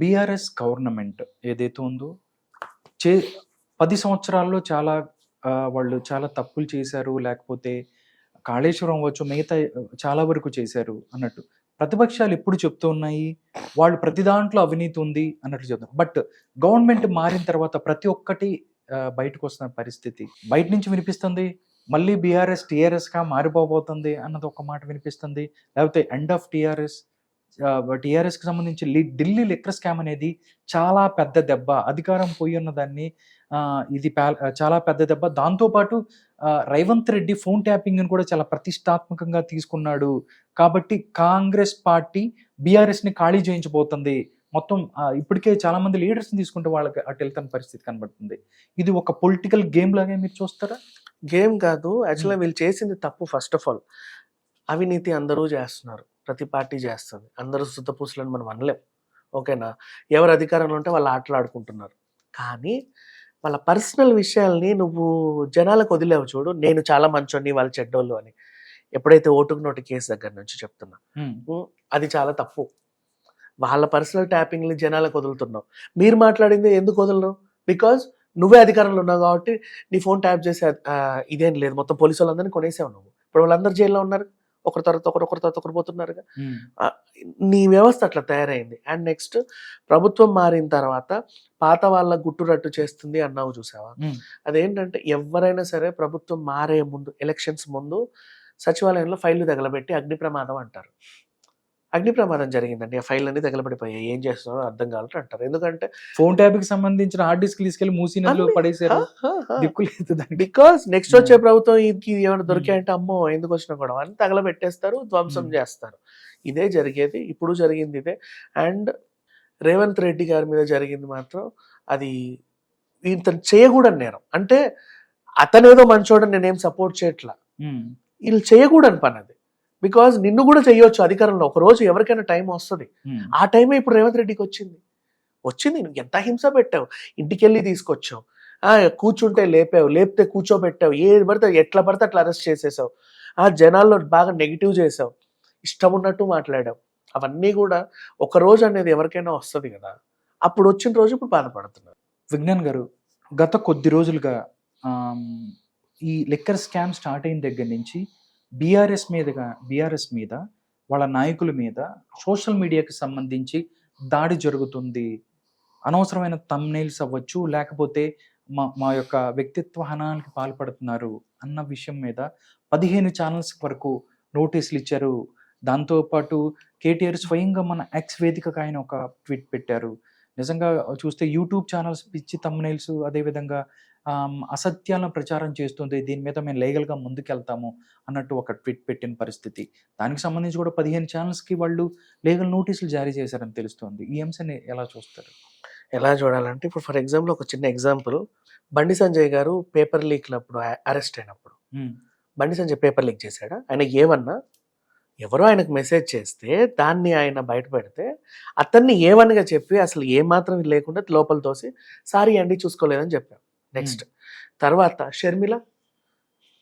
BRS government ఏదైతే ఉందో చే పది సంవత్సరాల్లో చాలా వాళ్ళు చాలా తప్పులు చేశారు లేకపోతే కాళేశ్వరం వచ్చు మిగతా చాలా వరకు చేశారు అన్నట్టు. ప్రతిపక్షాలు ఎప్పుడు చెప్తూ ఉన్నాయి వాళ్ళు ప్రతి దాంట్లో అవినీతి ఉంది అన్నట్టు చెప్తారు బట్ గవర్నమెంట్ మారిన తర్వాత ప్రతి ఒక్కటి బయటకు వస్తున్న పరిస్థితి. బయట నుంచి వినిపిస్తుంది మళ్ళీ బీఆర్ఎస్ టీఆర్ఎస్గా మారిపోబోతుంది అన్నది ఒక మాట వినిపిస్తుంది. లేకపోతే ఎండ్ ఆఫ్ టీఆర్ఎస్ టీఆర్ఎస్కి సంబంధించి ఢిల్లీ లిక్కర్ స్కామ్ అనేది చాలా పెద్ద దెబ్బ. అధికారం పోయి ఉన్న దాన్ని ఇది చాలా పెద్ద దెబ్బ. దాంతోపాటు రేవంత్ రెడ్డి ఫోన్ ట్యాపింగ్ కూడా చాలా ప్రతిష్టాత్మకంగా తీసుకున్నాడు. కాబట్టి కాంగ్రెస్ పార్టీ బీఆర్ఎస్ని ఖాళీ చేయించబోతుంది. మొత్తం ఇప్పటికే చాలా మంది లీడర్స్ తీసుకుంటే వాళ్ళకి అటు వెళ్తున్న పరిస్థితి కనబడుతుంది. ఇది ఒక పొలిటికల్ గేమ్ లాగే మీరు చూస్తారా? గేమ్ కాదు. యాక్చువల్గా వీళ్ళు చేసింది తప్పు ఫస్ట్ ఆఫ్ ఆల్. అవినీతి అందరూ చేస్తున్నారు. ప్రతి పార్టీ చేస్తుంది. అందరూ శుద్ధపూసలని మనం అనలేం. ఓకేనా? ఎవరు అధికారంలో ఉంటే వాళ్ళు ఆటలు ఆడుకుంటున్నారు. కానీ వాళ్ళ పర్సనల్ విషయాల్ని నువ్వు జనాలకు వదిలేవు చూడు. నేను చాలా మంచోని వాళ్ళు చెడ్డోళ్ళు అని. ఎప్పుడైతే ఓటుకు నోటు కేసు దగ్గర నుంచి చెప్తున్నా. అది చాలా తప్పు. వాళ్ళ పర్సనల్ ట్యాపింగ్ని జనాలకు వదులుతున్నావు. మీరు మాట్లాడింది ఎందుకు వదలరు? బికాజ్ నువ్వే అధికారంలో ఉన్నావు కాబట్టి నీ ఫోన్ ట్యాప్ చేసే ఇదేం లేదు. మొత్తం పోలీసు వాళ్ళందరినీ కొనేసావు నువ్వు. ఇప్పుడు వాళ్ళందరూ జైల్లో ఉన్నారు. ఒకరి తర్వాత ఒకరు ఒకరి తర్వాత ఒకరు పోతున్నారుగా. నీ వ్యవస్థ అట్లా తయారైంది. అండ్ నెక్స్ట్ ప్రభుత్వం మారిన తర్వాత పాత వాళ్ళ గుట్టురట్టు చేస్తుంది అన్నావు చూసావా. అదేంటంటే ఎవరైనా సరే ప్రభుత్వం మారే ముందు ఎలక్షన్స్ ముందు సచివాలయంలో ఫైళ్ళు తగలబెట్టి అగ్ని ప్రమాదం అంటారు. అగ్ని ప్రమాదం జరిగిందండి. ఆ ఫైల్ అన్ని తగలబడిపోయాయి. ఏం చేస్తున్నారో అర్థం కావాలంటే అంటారు. ఎందుకంటే ఫోన్ ట్యాబ్కి సంబంధించిన హార్డ్ డిస్క్ తీసుకెళ్ళి మూసి నదిలో అన్ని- పడేశారు. దిక్కు లేదు దానికి బికాస్ నెక్స్ట్ వచ్చే Hmm. ప్రభుత్వం ఇది ఏమైనా దొరికాయంటే అమ్మో ఎందుకు వచ్చిన గొడవ అని తగలబెట్టేస్తారు ధ్వంసం Hmm. చేస్తారు. ఇదే జరిగేది ఇప్పుడు జరిగింది ఇదే. అండ్ రేవంత్ రెడ్డి గారి మీద జరిగింది మాత్రం అది ఇతను చేయకూడని నేరం. అంటే అతనేదో మంచోడని నేనేం సపోర్ట్ చేయట్లా. ఉమ్, వీళ్ళు చేయకూడని పని అది. బికాజ్ నిన్ను కూడా చేయొచ్చు అధికారంలో. ఒక రోజు ఎవరికైనా టైం వస్తుంది. ఉమ్, ఆ టైమే ఇప్పుడు రేవంత్ రెడ్డికి వచ్చింది. వచ్చింది నువ్వు ఎంత హింస పెట్టావు? ఇంటికెళ్ళి తీసుకొచ్చావు. ఆ, కూర్చుంటే లేపావు లేపితే కూర్చోబెట్టావు. ఏది పడితే ఎట్లా పడితే అట్లా అరెస్ట్ చేసేసావు. ఆ జనాల్లో బాగా నెగిటివ్ చేసావు. ఇష్టం ఉన్నట్టు మాట్లాడావు. అవన్నీ కూడా ఒక రోజు అనేది ఎవరికైనా వస్తుంది కదా. అప్పుడు వచ్చిన రోజు ఇప్పుడు బాధపడుతున్నారు. విజ్ఞాన్ గారు గత కొద్ది రోజులుగా ఈ లిక్కర్ స్కామ్ స్టార్ట్ అయిన దగ్గర నుంచి బీఆర్ఎస్ మీదుగా బీఆర్ఎస్ మీద వాళ్ళ నాయకుల మీద సోషల్ మీడియాకి సంబంధించి దాడి జరుగుతుంది. అనవసరమైన తమ్నైల్స్ అవ్వచ్చు లేకపోతే మా మా యొక్క వ్యక్తిత్వ హనానికి పాల్పడుతున్నారు అన్న విషయం మీద పదిహేను ఛానల్స్ వరకు నోటీసులు ఇచ్చారు. దాంతోపాటు కేటీఆర్ స్వయంగా మన ఎక్స్ వేదికగా ఆయన ఒక ట్వీట్ పెట్టారు. నిజంగా చూస్తే యూట్యూబ్ ఛానల్స్ పిచ్చి తమ్నైల్స్ అదేవిధంగా అసత్యాలను ప్రచారం చేస్తుంది. దీని మీద మేము లీగల్గా ముందుకెళ్తాము అన్నట్టు ఒక ట్వీట్ పెట్టిన పరిస్థితి. దానికి సంబంధించి కూడా పదిహేను ఛానల్స్కి వాళ్ళు లీగల్ నోటీసులు జారీ చేశారని తెలుస్తోంది. ఈ అంశాన్ని ఎలా చూస్తారు? ఎలా చూడాలంటే ఇప్పుడు ఫర్ ఎగ్జాంపుల్ ఒక చిన్న ఎగ్జాంపుల్. బండి సంజయ్ గారు పేపర్ లీక్లప్పుడు అరెస్ట్ అయినప్పుడు. బండి సంజయ్ పేపర్ లీక్ చేశాడా? ఆయన ఏమన్నా? ఎవరో ఆయనకు మెసేజ్ చేస్తే దాన్ని ఆయన బయట పెడితే అతన్ని ఏమనగా చెప్పి అసలు ఏ మాత్రం లేకుండా లోపల తోసి సారీ అండి చూసుకోలేదని చెప్పాం నెక్స్ట్ తర్వాత షర్మిల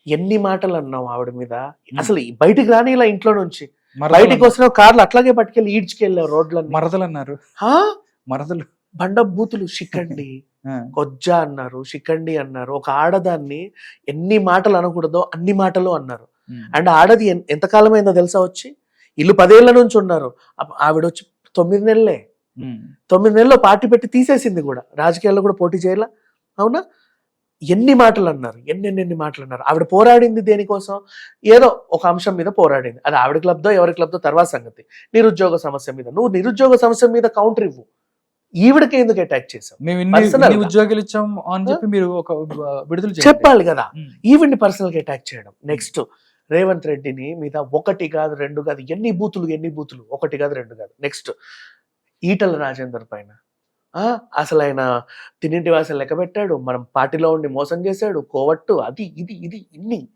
ఎన్ని మాటలు అన్నావు ఆవిడ మీద? అసలు ఈ బయటికి రాని ఇలా ఇంట్లో నుంచి. బయటికి. వస్తున్న కార్లు అట్లాగే పట్టుకెళ్ళి ఈడ్చుకెళ్ళావు రోడ్లన్నీ. మరదలు అన్నారు? మరదలు. బండ బూతులు షికండి కొజ్జ అన్నారు షికండి అన్నారు. ఒక ఆడదాన్ని ఎన్ని మాటలు అనకూడదో అన్ని మాటలు అన్నారు. ఉమ్, అండ్ ఆడది ఎంతకాలం అయిందో తెలుసా వచ్చి? ఇల్లు పదేళ్ళ నుంచి ఉన్నారు. ఆవిడ వచ్చి తొమ్మిది నెలలే. తొమ్మిది నెలల్లో పార్టీ పెట్టి తీసేసింది కూడా. రాజకీయాల్లో కూడా పోటీ చేయాల? అవునా? ఎన్ని మాటలు అన్నారు ఎన్ని ఎన్ని ఎన్ని మాటలు అన్నారు ఆవిడ పోరాడింది దేనికోసం? ఏదో ఒక అంశం మీద పోరాడింది. అది ఆవిడ క్లబ్దో ఎవరి క్లబ్దో తర్వాత సంగతి. నిరుద్యోగ సమస్య మీద. నువ్వు నిరుద్యోగ సమస్య మీద కౌంటర్ ఇవ్వు. ఈవిడకి ఎందుకు అటాక్ చేసావు మేము. ఉద్యోగాలు ఇచ్చాం అని చెప్పి మీరు ఒక విడుదల. చెప్పాలి కదా. ఈవిడ్ని పర్సనల్గా అటాక్ చేయడం. నెక్స్ట్ రేవంత్ రెడ్డిని మీద ఒకటి కాదు రెండు కాదు ఎన్ని బూతులు ఎన్ని బూతులు? ఒకటి కాదు రెండు కాదు. నెక్స్ట్ ఈటల రాజేందర్ పైన. అసలు ఆయన తిన్నింటి వాసన లెక్క పెట్టాడు. మనం పార్టీలో ఉండి మోసం చేశాడు. కోవట్టు. అది ఇది ఇది ఇన్ని.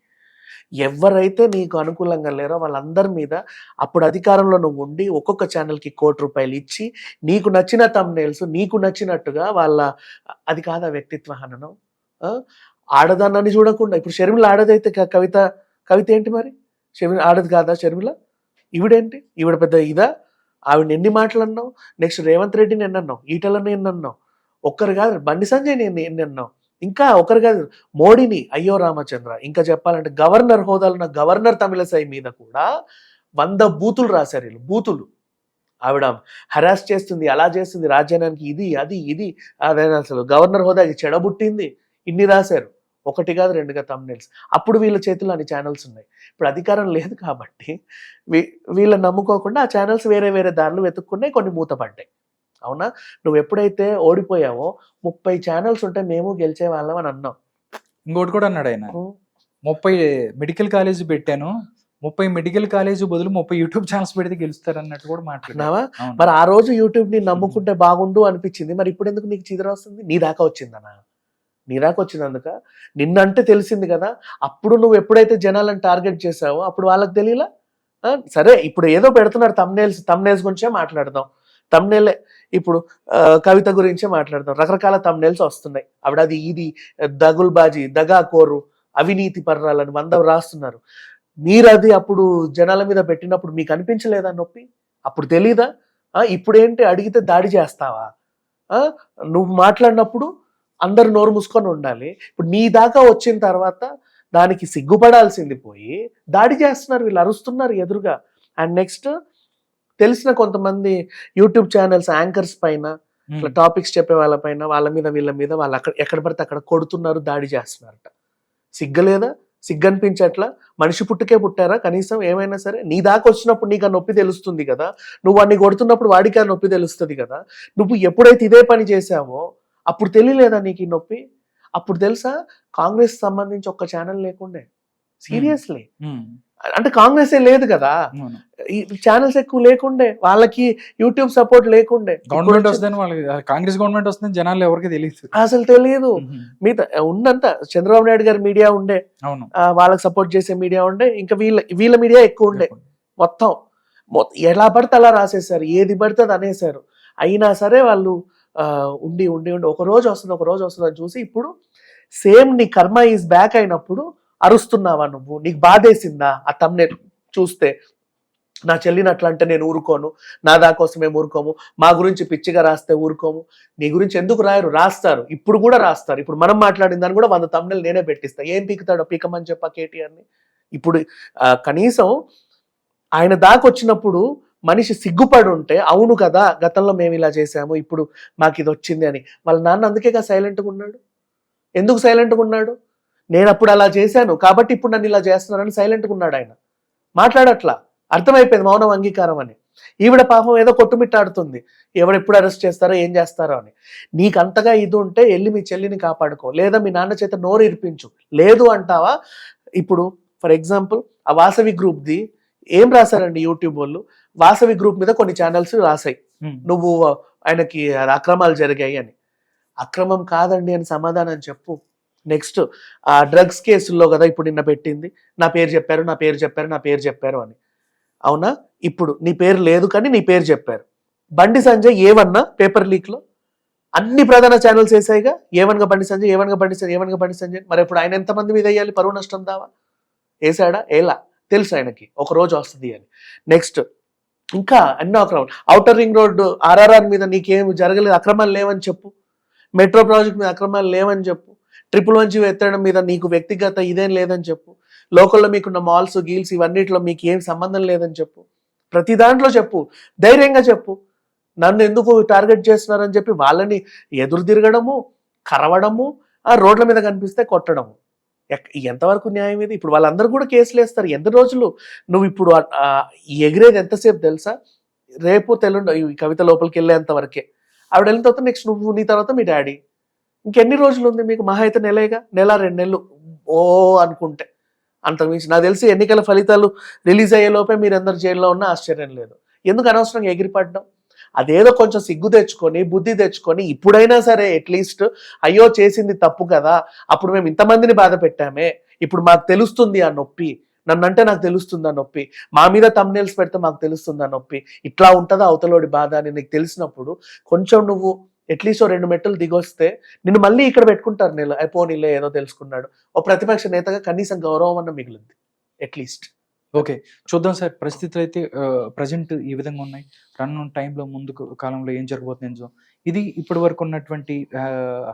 ఎవరైతే నీకు అనుకూలంగా లేరో వాళ్ళందరి మీద అప్పుడు అధికారంలో నువ్వు ఉండి ఒక్కొక్క ఛానల్కి కోటి రూపాయలు ఇచ్చి నీకు నచ్చిన తమ్నేల్స్ నీకు నచ్చినట్టుగా వాళ్ళ అది కాదా వ్యక్తిత్వ హననం. ఆ? ఆడదాన్నని చూడకుండా. ఇప్పుడు షర్మిల ఆడదైతే కవిత కవిత ఏంటి మరి? షర్మిల ఆడది కాదా షర్మిల? ఈవిడేంటి? ఈవిడ పెద్ద ఇదా? ఆవిడ ఎన్ని మాటలు అన్నావు నెక్స్ట్ రేవంత్ రెడ్డిని ఎన్ని అన్నావు ఈటలని ఎన్ని అన్నావు ఒక్కరు కాదు బండి సంజయ్ నేను ఎన్ని అన్నావు ఇంకా ఒకరు కాదు మోడీని అయ్యో రామచంద్ర ఇంకా చెప్పాలంటే గవర్నర్ హోదాలో గవర్నర్ తమిళసై మీద కూడా వంద బూతులు రాశారు వీళ్ళు బూతులు. ఆవిడ హరాస్ చేస్తుంది అలా చేస్తుంది రాజ్యాంగానికి ఇది అది ఇది అదే అసలు గవర్నర్ హోదాకి చెడబుట్టింది ఇన్ని రాశారు. ఒకటి కాదు రెండు కాదు తమ్నెల్స్ అప్పుడు వీళ్ళ చేతిలో అన్ని ఛానల్స్ ఉన్నాయి. ఇప్పుడు అధికారం లేదు కాబట్టి వీళ్ళని నమ్ముకోకుండా ఆ ఛానల్స్ వేరే వేరే దారులు వెతుక్కున్నాయి కొన్ని మూతపడ్డాయి. అవునా? నువ్వు ఎప్పుడైతే ఓడిపోయావో ముప్పై ఛానల్స్ ఉంటే మేము గెలిచే వాళ్ళం అని అన్నాం ఇంకోటి కూడా అన్నాడు ఆయన. ముప్పై మెడికల్ కాలేజ్ పెట్టాను. ముప్పై మెడికల్ కాలేజ్ బదులు ముప్పై యూట్యూబ్ ఛానల్స్ పెడితే గెలుస్తారు అన్నట్టు కూడా అవును. మరి ఆ రోజు యూట్యూబ్ని నమ్ముకుంటే బాగుండు అనిపించింది. మరి ఇప్పుడు ఎందుకు నీకు చిదర వస్తుంది? నీ దాకా వచ్చిందనా? నీ నిన్నంటే తెలిసింది కదా అప్పుడు నువ్వు ఎప్పుడైతే జనాలను టార్గెట్ చేసావో అప్పుడు వాళ్ళకి తెలియలా? సరే ఇప్పుడు ఏదో పెడుతున్నారు తమ్నేల్స్ తమ్నేల్స్ గురించే మాట్లాడదాం. తమ్నేలే ఇప్పుడు కవిత గురించే మాట్లాడదాం. రకరకాల తమ్నేల్స్ వస్తున్నాయి. ఆవిడ అది ఇది దగుల్బాజీ దగాకోరు అవినీతి పర్రాలని వంద రాస్తున్నారు. మీరు అది అప్పుడు జనాల మీద పెట్టినప్పుడు మీకు అనిపించలేదా నొప్పి? అప్పుడు తెలీదా? ఇప్పుడేంటి అడిగితే దాడి చేస్తావా? నువ్వు మాట్లాడినప్పుడు అందరు నోరు మూసుకొని ఉండాలి. ఇప్పుడు నీ దాకా వచ్చిన తర్వాత దానికి సిగ్గుపడాల్సింది పోయి దాడి చేస్తున్నారు వీళ్ళు అరుస్తున్నారు ఎదురుగా. అండ్ నెక్స్ట్ తెలిసిన కొంతమంది యూట్యూబ్ ఛానల్స్ యాంకర్స్ పైన. ఇట్లా టాపిక్స్ చెప్పే వాళ్ళ పైన వాళ్ళ మీద వీళ్ళ మీద వాళ్ళు అక్కడ ఎక్కడ పడితే అక్కడ కొడుతున్నారు దాడి చేస్తున్నారట. సిగ్గలేదా? సిగ్గనిపించట్లా? మనిషి పుట్టుకే పుట్టారా? కనీసం ఏమైనా సరే? నీ దాకా వచ్చినప్పుడు నీకు ఆ నొప్పి తెలుస్తుంది కదా. నువ్వు వాడిని కొడుతున్నప్పుడు వాడికి ఆ నొప్పి తెలుస్తుంది కదా. నువ్వు ఎప్పుడైతే ఇదే పని చేసావో అప్పుడు తెలియలేదా నీకు ఈ నొప్పి? అప్పుడు తెలుసా? కాంగ్రెస్ సంబంధించి ఒక్క ఛానల్ లేకుండే. సీరియస్లీ. అంటే కాంగ్రెసే లేదు కదా. ఈ ఛానల్స్ ఎక్కువ లేకుండే. వాళ్ళకి యూట్యూబ్ సపోర్ట్ లేకుండే. గవర్నమెంట్ వస్తుందని వాళ్ళకి కాంగ్రెస్ గవర్నమెంట్ వస్తుందని జనాలు ఎవరికి తెలియదు అసలు తెలియదు. మిగతా ఉన్నంత చంద్రబాబు నాయుడు గారి మీడియా ఉండే. వాళ్ళకి సపోర్ట్ చేసే మీడియా ఉండే. ఇంకా వీళ్ళ వీళ్ళ మీడియా ఎక్కువ ఉండే. మొత్తం. ఎలా పడితే అలా రాసేసారు ఏది పడితే అది అనేసారు అయినా సరే వాళ్ళు ఉండి ఉండి ఉండి ఒక రోజు వస్తుంది ఒక రోజు వస్తుంది అని చూసి ఇప్పుడు సేమ్ నీ కర్మ ఈజ్ బ్యాక్ అయినప్పుడు అరుస్తున్నావా నువ్వు? నీకు బాధేసిందా? ఆ తమ్నే చూస్తే నా చెల్లినట్లంటే అంటే నేను ఊరుకోను నా దాకోసం మేము ఊరుకోము మా గురించి పిచ్చిగా రాస్తే ఊరుకోము నీ గురించి ఎందుకు రాయరు? రాస్తారు ఇప్పుడు కూడా రాస్తారు. ఇప్పుడు మనం మాట్లాడిన దాన్ని కూడా వంద తమ్ముళ్ళు నేనే పెట్టిస్తా. ఏం పీకుతాడో పీకమని చెప్పా కేటీఆర్ని? ఇప్పుడు కనీసం ఆయన దాకా వచ్చినప్పుడు మనిషి సిగ్గుపడి ఉంటే అవును కదా గతంలో మేము ఇలా చేసాము ఇప్పుడు మాకు ఇది వచ్చింది అని. వాళ్ళ నాన్న అందుకేగా సైలెంట్గా ఉన్నాడు? ఎందుకు సైలెంట్గా ఉన్నాడు? నేను అప్పుడు అలా చేశాను కాబట్టి ఇప్పుడు నన్ను ఇలా చేస్తున్నానని సైలెంట్గా ఉన్నాడు ఆయన. మాట్లాడట్లా? అర్థమైపోయింది మౌనం అంగీకారం అని. ఈవిడ పాపం ఏదో కొట్టుమిట్టాడుతుంది. ఎవరు ఎప్పుడు అరెస్ట్ చేస్తారో ఏం చేస్తారో అని. నీకు అంతగా ఇది ఉంటే వెళ్ళి మీ చెల్లిని కాపాడుకో లేదా మీ నాన్న చేత నోరు ఇరిపించు. లేదు అంటావా? ఇప్పుడు ఫర్ ఎగ్జాంపుల్ ఆ వాసవి గ్రూప్ది ఏం రాశారండి యూట్యూబ్ వాళ్ళు? వాసవి గ్రూప్ మీద కొన్ని ఛానల్స్ రాశాయి. నువ్వు ఆయనకి అక్రమాలు జరిగాయి అని. అక్రమం కాదండి అని సమాధానం చెప్పు. నెక్స్ట్ ఆ డ్రగ్స్ కేసుల్లో కదా ఇప్పుడు నిన్న పెట్టింది. నా పేరు చెప్పారు నా పేరు చెప్పారు నా పేరు చెప్పారు అని. అవునా? ఇప్పుడు నీ పేరు లేదు కానీ నీ పేరు చెప్పారు. బండి సంజయ్ ఏమన్నా పేపర్ లీక్లో? అన్ని ప్రధాన ఛానల్స్ వేసాయిగా? ఏవన్గా బండి సంజయ్ ఏవన్గా బండి సంజయ్ ఏవన్గా బండి సంజయ్? మరి ఇప్పుడు ఆయన ఎంతమంది మీద వేయాలి? పరువు నష్టం దావా? వేసాడా ఎలా తెలుసు ఆయనకి. ఒక రోజు వస్తుంది అని. నెక్స్ట్ ఇంకా ఎన్నో అక్రమం ఔటర్ రింగ్ రోడ్డు ఆర్ఆర్ఆర్ మీద నీకేమి జరగలేదు అక్రమాలు లేవని చెప్పు. మెట్రో ప్రాజెక్ట్ మీద అక్రమాలు లేవని చెప్పు. ట్రిపుల్ వన్ జీవో ఎత్తడం మీద నీకు వ్యక్తిగత ఇదేం లేదని చెప్పు. లోకల్లో మీకున్న మాల్స్ గీల్స్ ఇవన్నిటిలో మీకు ఏం సంబంధం లేదని చెప్పు. ప్రతి దాంట్లో చెప్పు. ధైర్యంగా చెప్పు. నన్ను ఎందుకు టార్గెట్ చేస్తున్నారని చెప్పి వాళ్ళని ఎదురు తిరగడము కరవడము ఆ రోడ్ల మీద కనిపిస్తే కొట్టడము. ఎంతవరకు న్యాయం ఇది? ఇప్పుడు వాళ్ళందరూ కూడా కేసులు వేస్తారు. ఎన్ని రోజులు? నువ్వు ఇప్పుడు ఎగిరేది ఎంతసేపు తెలుసా? రేపు తెల్లుండ ఈ కవిత లోపలికి వెళ్ళేంత వరకే. ఆవిడ వెళ్ళిన తర్వాత నెక్స్ట్ నువ్వు నీ తర్వాత మీ డాడీ. ఇంకెన్ని రోజులు ఉంది మీకు? మహా అయితే నెలేగా? నెల రెండు నెలలు. ఓ అనుకుంటే. అంత మించి నాకు తెలిసి ఎన్నికల ఫలితాలు రిలీజ్ అయ్యే లోపే మీరు జైల్లో ఉన్నా ఆశ్చర్యం లేదు. ఎందుకు అనవసరంగా ఎగిరిపడ్డం? అదేదో కొంచెం సిగ్గు తెచ్చుకొని బుద్ధి తెచ్చుకొని ఇప్పుడైనా సరే అట్లీస్ట్ అయ్యో చేసింది తప్పు కదా అప్పుడు మేము ఇంతమందిని బాధ పెట్టామే ఇప్పుడు మాకు తెలుస్తుంది ఆ నొప్పి నన్నంటే నాకు తెలుస్తుంది ఆ నొప్పి మా మీద తమ్నేల్స్ పెడితే మాకు తెలుస్తుంది ఆ నొప్పి ఇట్లా ఉంటుందా అవతలోడి బాధ అని నీకు తెలిసినప్పుడు కొంచెం నువ్వు అట్లీస్ట్ ఓ రెండు మెట్టలు దిగొస్తే నిన్ను మళ్ళీ ఇక్కడ పెట్టుకుంటారు నేను అయిపోనీలే ఏదో తెలుసుకున్నాడు ఓ ప్రతిపక్ష నేతగా కనీసం గౌరవం అన్న మిగిలింది అట్లీస్ట్ ఓకే చూద్దాం సార్. పరిస్థితులు అయితే ప్రజెంట్ ఈ విధంగా ఉన్నాయి. రన్ టైంలో ముందుకు కాలంలో ఏం జరగబోతుంది చూద్దాం. ఇది ఇప్పటి వరకు ఉన్నటువంటి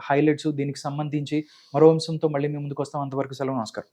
హైలైట్స్ దీనికి సంబంధించి మరో అంశంతో మళ్ళీ మేము ముందుకు వస్తాం. అంతవరకు సెలవు నమస్కారం.